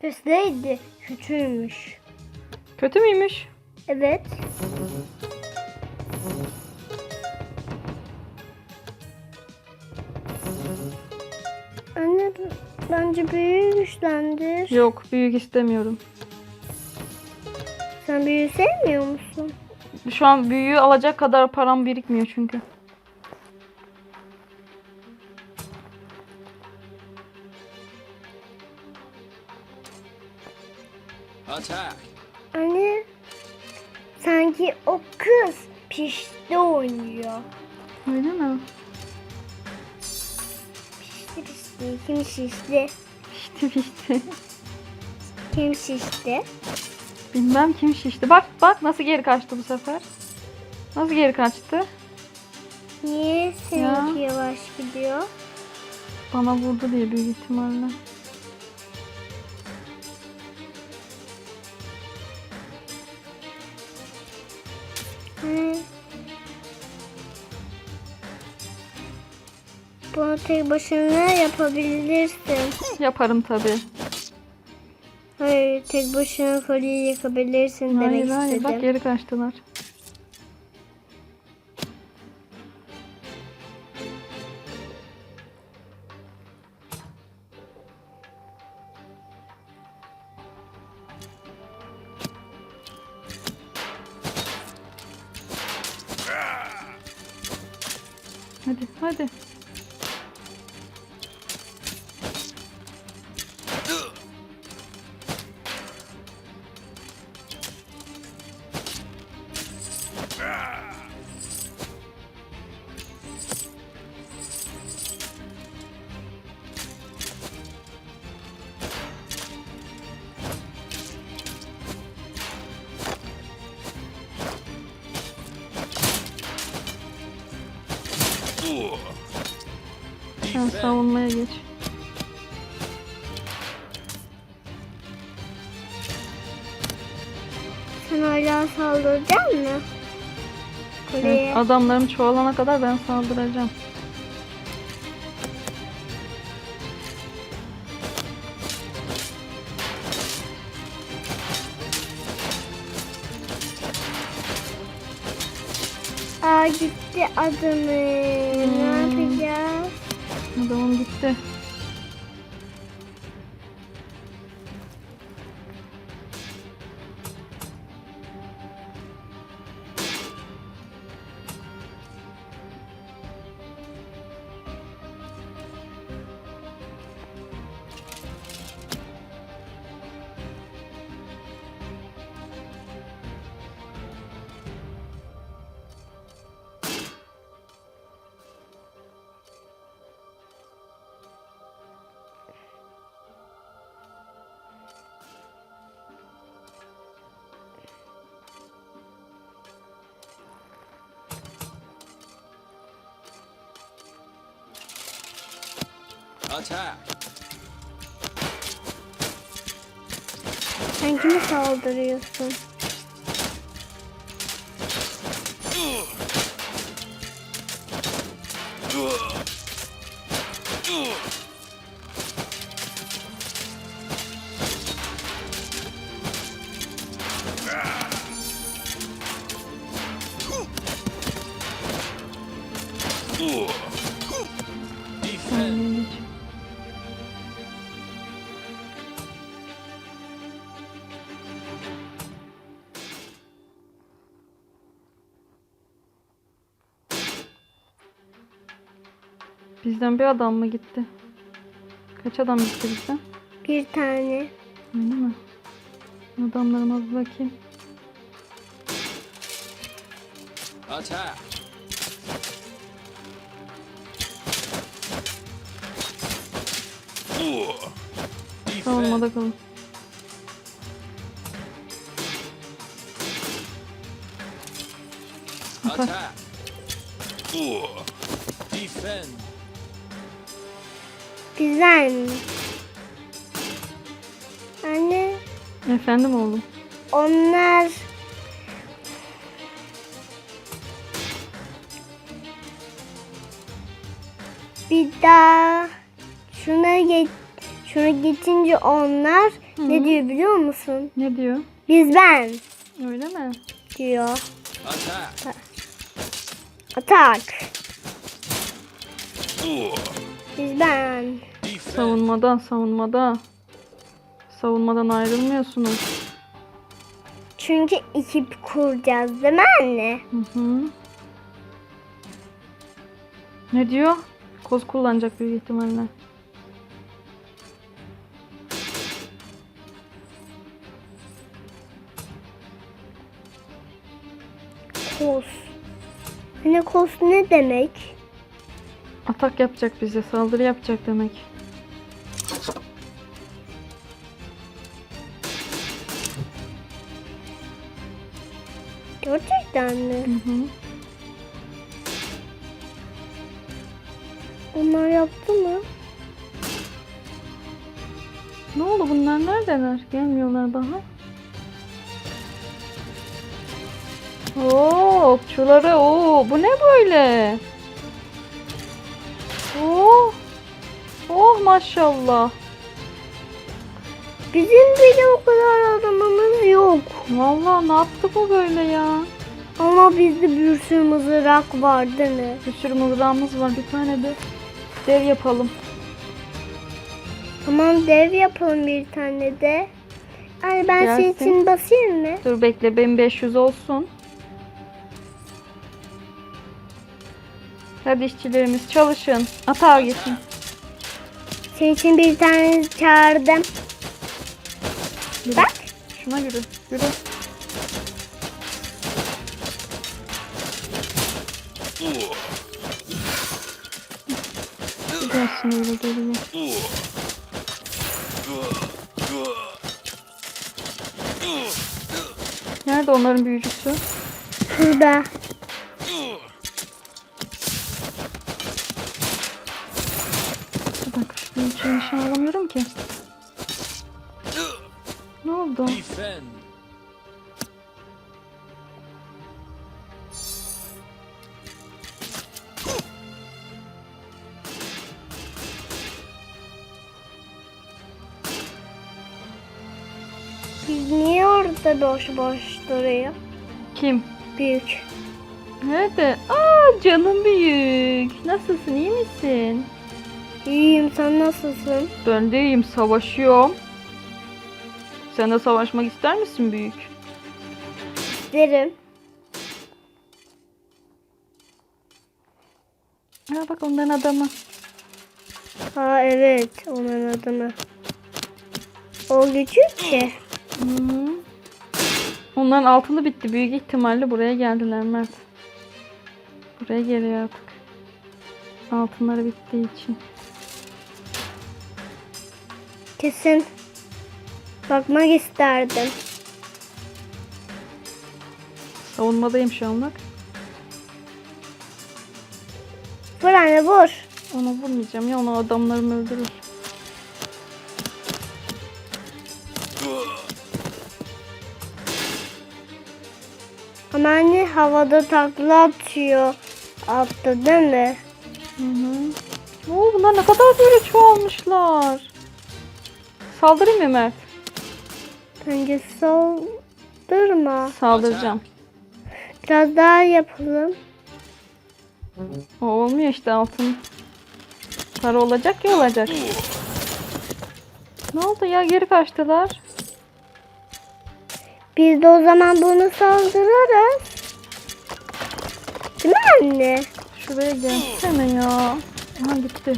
Kötüydü. Kötüymüş. Kötü müymüş? Evet. Anne bence büyüğü güçlendir. Yok büyük istemiyorum. Sen büyüğü sevmiyor musun? Şu an büyüğü alacak kadar param birikmiyor çünkü. O kız pişti oynuyor. Öyle mi? Pişti pişti. Kim şişti? Pişti pişti. Kim şişti? Bilmem kim şişti. Bak bak nasıl geri kaçtı bu sefer. Nasıl geri kaçtı? Niye seninki yavaş gidiyor? Bana vurdu diye büyük ihtimalle. Bunu tek başına yapabilirsin. Yaparım tabi. Hayır, tek başına kolyeyi yakabilirsin Hayır demek hayır istedim. bak geri kaçtılar. Hadi hadi. Savunmaya geç. Sen hala saldıracak mı? Kolye. Evet, adamlarım çoğalana kadar ben saldıracağım. Aa gitti adamı. Ne Hmm. yapacağız? Adamım gitti. Attack! Sen kime saldırıyorsun? Defend! Bizden bir adam mı gitti? Kaç adam gitti bizden? Bir tane. Öyle mi? Adamlarıma bir bakayım. Attack! Savunmada kalın. Attack! Defend! Güzel mi? Anne Efendim oğlum. onlar bir daha şuna geç Şunu geçince onlar ne diyor biliyor musun? Ne diyor? Biz ben Öyle mi? diyor. Attack. Atak. Biz ben. Savunmadan savunmada. Savunmadan ayrılmıyorsunuz. Çünkü ekip kuracağız değil mi anne? Hı hı. Ne diyor? Koz kullanacak büyük ihtimalle. Kos. Anne kos ne demek? Atak yapacak bize, saldırı yapacak demek. Gerçekten mi? Hı hı. Onlar yaptı mı? Ne oldu bunlar neredeler? Gelmiyorlar daha. Oo, okçuları oo, bu ne böyle? Oo. Oh maşallah. Bizim bile o kadar adamımız yok. Vallahi ne yaptı bu böyle ya? Ama bizde bir sürü mızrak var değil mi? Bir sürü mızrağımız var. Bir tane de dev yapalım. Tamam dev yapalım bir tane de. Ay ben senin Gelsin. için basayım mı? Dur bekle benim 500 olsun. Hadi işçilerimiz çalışın. Atağa gitsin. Senin için bir tane çağırdım. Yürü. Bak. Şuna yürü. Yürü. Gelsin öyle geriye. Nerede onların büyücüsü? Şurada. Dakika şu büyücüyü nişan alamıyorum ki. Ne oldu? Defend. Niye orada boş boş duruyor? Kim? Büyük. Nerede? Aa canım büyük. Nasılsın iyi misin? İyiyim sen nasılsın? Ben de iyiyim savaşıyorum. Sen de savaşmak ister misin büyük? Derim. Ha bak onların adamı. Ha evet onun adını. O küçük ki. Hı. Onların altını bitti. Büyük ihtimalle buraya geldiler Mert. Buraya geliyor artık. Altınları bittiği için. Kesin. Bakmak isterdim. Savunmadayım şu an bak. Vur anne vur. Onu vurmayacağım ya onu adamlarım öldürür. Ama anne havada takla atıyor. Attı değil mi? Hı hı. Oo, bunlar ne kadar böyle çoğalmışlar. Saldırayım mı Mert? Bence saldırma. Saldıracağım. Biraz daha yapalım. O olmuyor işte altın. Para olacak ya olacak. Ne oldu ya geri kaçtılar. Biz de o zaman bunu saldırırız. Değil mi anne? Şuraya gelsene ya. Aha gitti.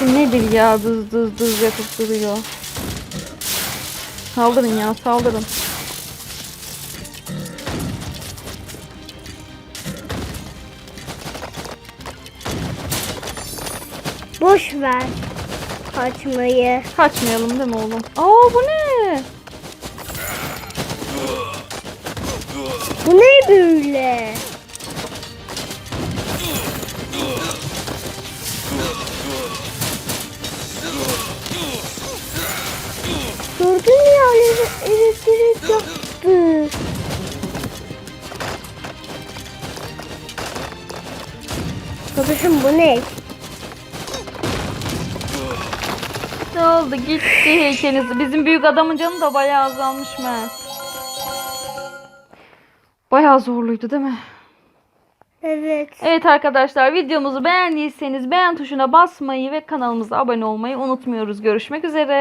Bu nedir ya dız dız dız yapıp duruyor. Saldırın ya saldırın. Boş ver. Kaçmayı. Kaçmayalım değil mi oğlum? Aa bu ne? Bu ne böyle? elektrik yaptı. Babacım bu ne? Ne oldu? Gitti heykeliniz. Bizim büyük adamın canı da bayağı azalmış Mert. Bayağı zorluydu değil mi? Evet. Evet arkadaşlar videomuzu beğendiyseniz beğen tuşuna basmayı ve kanalımıza abone olmayı unutmuyoruz. Görüşmek üzere.